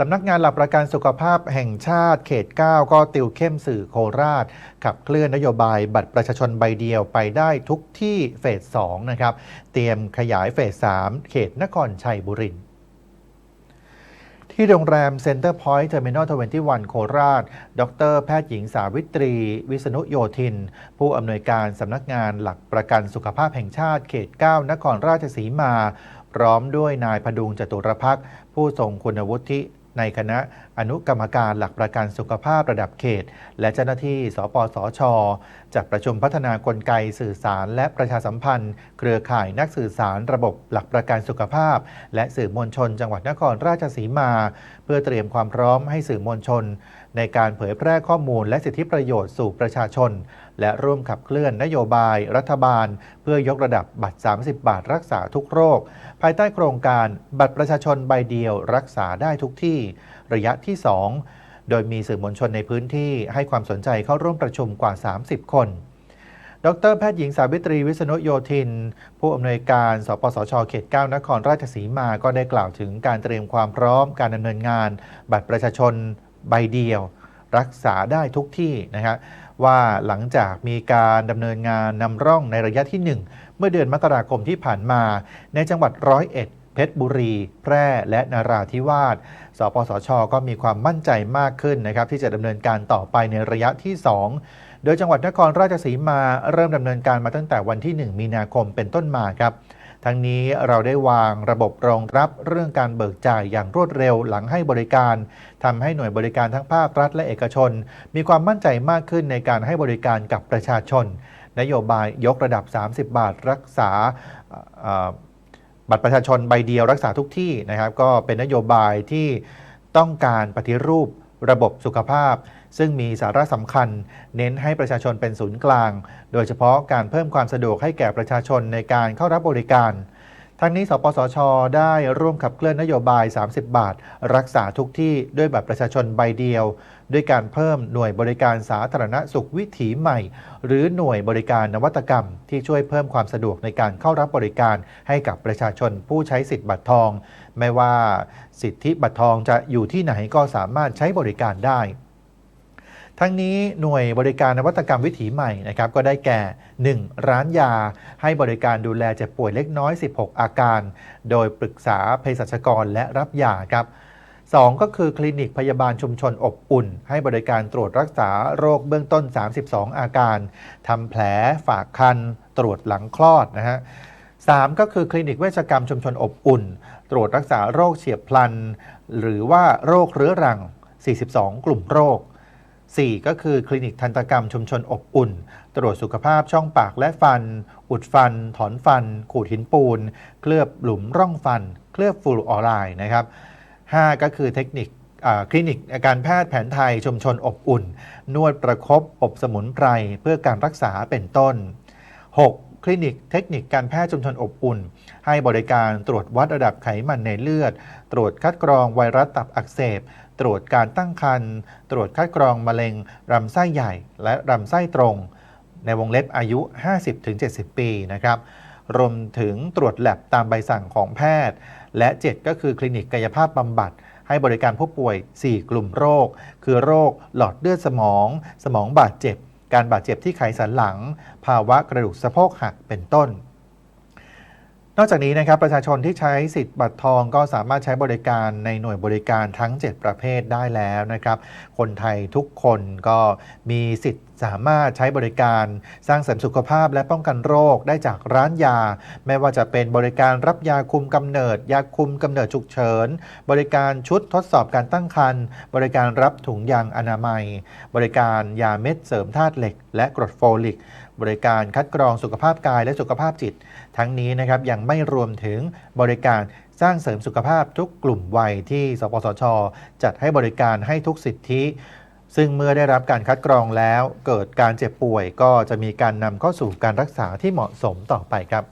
สำนักงานหลักประกันสุขภาพแห่งชาติเขต 9 ก็ติวเข้มสื่อโคราช ขับเคลื่อนนโยบายบัตรประชาชนใบเดียวไปได้ทุกที่เฟส 2 นะครับ เตรียมขยายเฟส 3 เขตนครชัยบุรีที่โรงแรมเซ็นเตอร์พอยต์เทอร์มินอล21 โคราช ดร แพทย์หญิงสาวิตรี วิษณุโยธิน ผู้อำนวยการสำนักงานหลักประกันสุขภาพแห่งชาติเขต 9 นครราชสีมา พร้อมด้วยนายพดุงจตุรพักผู้ทรงคุณวุฒิ ในคณะอนุกรรมการหลักประกันสุขภาพระดับเขต และเจ้าหน้าที่สปสช จัดประชุมพัฒนากลไกสื่อสารและประชาสัมพันธ์ เครือข่ายนักสื่อสารระบบหลักประกันสุขภาพ และสื่อมวลชนจังหวัดนครราชสีมา เพื่อเตรียมความพร้อมให้สื่อมวลชน ในการเผยแพร่ข้อมูลและสิทธิประโยชน์สู่ประชาชน และร่วมขับเคลื่อนนโยบาย รัฐบาล เพื่อยกระดับบัตร 30 บาทรักษาทุกโรค ภายใต้โครงการบัตรประชาชนใบเดียวรักษาได้ทุกที่ระยะที่ 2 โดยมีสื่อมวลชนในพื้นที่ให้ความสนใจเข้าร่วมประชุมกว่า 30 คน ดรแพทย์หญิงสาวิตรีวิษณุโยธิน ผู้อำนวยการสปสชเขต 9 นครราชสีมาก็ได้กล่าวถึงการเตรียมความพร้อมการดำเนินงาน บัตรประชาชนใบเดียว รักษาได้ทุกที่นะครับว่าหลังจากมีการดำเนินงานนำร่องในระยะที่ 1 เมื่อเดือนมกราคมที่ผ่านมา ในจังหวัดร้อยเอ็ด เพชรบุรี แพร่ และนาราธิวาส สปสช ก็มีความมั่นใจมากขึ้นนะครับที่จะดำเนินการต่อไปในระยะที่ 2 โดยจังหวัดนครราชสีมาเริ่มดำเนินการมาตั้งแต่วันที่ 1 มีนาคมเป็นต้นมาครับทั้งนี้เราได้วางระบบรองรับเรื่องการเบิกจ่ายอย่างรวดเร็วหลังให้บริการทำให้หน่วยบริการทั้งภาครัฐและเอกชน มีความมั่นใจมากขึ้นในการให้บริการกับประชาชน นโยบายยกระดับ 30 บาทรักษา บัตรประชาชนใบเดียวรักษาทุกที่นะครับ ก็เป็นนโยบายที่ต้องการปฏิรูประบบสุขภาพ ซึ่งมีสาระสำคัญ เน้นให้ประชาชนเป็นศูนย์กลาง โดยเฉพาะการเพิ่มความสะดวกให้แก่ประชาชนในการเข้ารับบริการ ทั้งนี้ สปสช ได้ร่วมขับเคลื่อนนโยบาย 30 บาท รักษาทุกที่ด้วยบัตรประชาชนใบเดียว ด้วยการเพิ่มหน่วยบริการสาธารณสุขวิถีใหม่ หรือหน่วยบริการนวัตกรรม ที่ช่วยเพิ่มความสะดวกในการเข้ารับบริการให้กับประชาชนผู้ใช้สิทธิ์บัตรทอง ไม่ว่าสิทธิบัตรทองจะอยู่ที่ไหนก็สามารถใช้บริการได้ ทั้งนี้หน่วยบริการนวัตกรรมวิถีใหม่นะครับก็ได้แก่ 1. ร้านยา ให้บริการดูแลเจ็บป่วยเล็กน้อย 16 อาการ โดยปรึกษาเภสัชกรและรับยาครับ 2 ก็คือคลินิกพยาบาลชุมชนอบอุ่น ให้บริการตรวจรักษาโรคเบื้องต้น 32 อาการทำแผลฝากคัน ตรวจหลังคลอดนะฮะ 3 ก็คือคลินิกเวชกรรมชุมชนอบอุ่น ตรวจรักษาโรคเฉียบพลัน หรือว่าโรคเรื้อรัง 42 กลุ่มโรค 4 ก็คือคลินิกทันตกรรมชุมชนอบอุ่น ตรวจสุขภาพช่องปากและฟัน อุดฟัน ถอนฟัน ขูดหินปูน เคลือบหลุมร่องฟัน เคลือบฟลูออไรด์นะครับ 5 ก็คือเทคนิคคลินิกการแพทย์แผนไทยชุมชนอบอุ่น นวดประครบอบสมุนไพรเพื่อการรักษาเป็นต้น 6. คลินิกเทคนิคการแพทย์ชุมชนอบอุ่น ให้บริการตรวจวัดระดับไขมันในเลือด ตรวจคัดกรองไวรัสตับอักเสบ ตรวจการตั้งครรภ์ตรวจคัดกรองมะเร็งลำไส้ใหญ่ และลำไส้ตรง ในวงเล็บอายุ 50-70 ปีนะครับรวมถึงตรวจแลบตามใบสั่งของแพทย์ และ 7 ก็คือคลินิกกายภาพบำบัด ให้บริการผู้ป่วย 4 กลุ่มโรค คือโรคหลอดเลือดสมอง สมองบาดเจ็บ การบาดเจ็บที่ไขสันหลัง ภาวะกระดูกสะโพกหักเป็นต้น นอกจากนี้นะครับประชาชนที่ใช้สิทธิ์บัตรทองก็สามารถใช้บริการในหน่วยบริการทั้ง 7 ประเภทได้แล้วนะครับ คนไทยทุกคนก็มีสิทธิ์ สามารถใช้บริการสร้างเสริมสุขภาพและป้องกันโรคได้จากร้านยา ไม่ว่าจะเป็นบริการรับยาคุมกำเนิด ยาคุมกำเนิดฉุกเฉิน บริการชุดทดสอบการตั้งครรภ์บริการรับถุงยางอนามัย บริการยาเม็ดเสริมธาตุเหล็ก และกรดโฟลิก บริการคัดกรองสุขภาพกายและสุขภาพจิต ทั้งนี้นะครับยังไม่รวมถึงบริการสร้างเสริมสุขภาพทุกกลุ่มวัยที่ สปสช จัดให้บริการให้ทุกสิทธิ ซึ่งเมื่อได้รับการคัดกรองแล้ว เกิดการเจ็บป่วยก็จะมีการนำเข้าสู่การรักษาที่เหมาะสมต่อไปครับ